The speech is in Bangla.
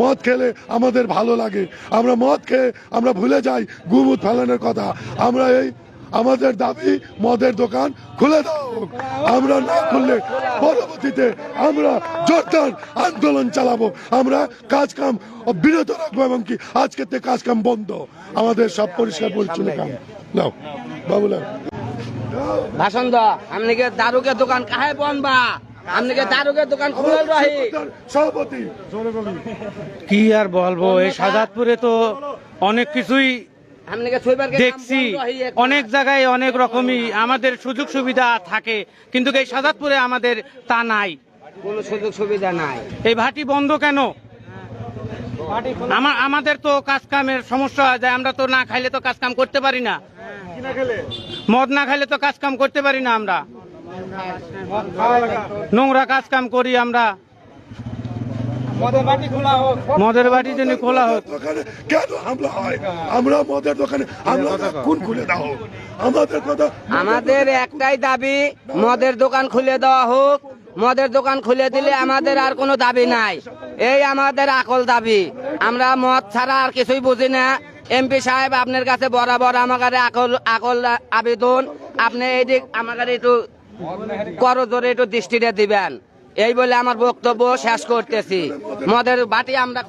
মদ খেলে আমাদের ভালো লাগে। আমরা মদ খেয়ে আমরা ভুলে যাই গুমুদ ফেলানোর কথা। আমরা এই, আমাদের দাবি মদের দোকান খুলে দাও। আমরা না খুললে পরবর্তীতে আমরা জোরদার আন্দোলন চালাবো। আমরা কাজ কাম বিরত রাখব এবং কি আজকে থেকে কাজ কাম বন্ধ। আমাদের সব পরিষ্কার পরিচ্ছন্ন কাম নাও, বাবুলাল। ভাষণ দ আমনিকে দারুকে দোকান কাহে বনবা? আমনিকে দারুকে দোকান খুলল রহি সভাপতি। কি আর বলব এই সাজাদপুরে তো অনেক কিছুই দেখছি। অনেক জায়গায় অনেক রকমই আমাদের সুযোগ সুবিধা থাকে কিন্তু এই সাজাদপুরে আমাদের তা নাই। কোনো সুযোগ সুবিধা নাই। এই ভাটি বন্ধ কেন? আমা- আমাদের তো কাজ কামের সমস্যা হয় যায় আমরা তো না খাইলে তো কাজ কাম করতে পারি না। মদ না খাইলে তো কাজ কাম করতে পারি না আমরা। নোংরা কাজ কাম করি আমরা। মদের বাটি যেন খোলা হোক। কেন হামলা হয়? আমরা মদের দোকানে হামলা কোন খুলে দাও আমাদের কথা আমাদের একটাই দাবি মদের দোকান খুলে দেওয়া হোক। মদের দোকান খুলে দিলে আমাদের আর কোনো দাবি নাই। এই আমাদের আকল দাবি। আমরা মদ ছাড়া আর কিছুই বুঝি না। এমপি সাহেব আপনার কাছে বরাবর আমাদের আকল আকল আবেদন। আপনি এই দিক আমাদের একটু করজোরে একটু দৃষ্টিটা দিবেন। এই বলে আমার বক্তব্য শেষ করতেছি। মদের বাটি আমরা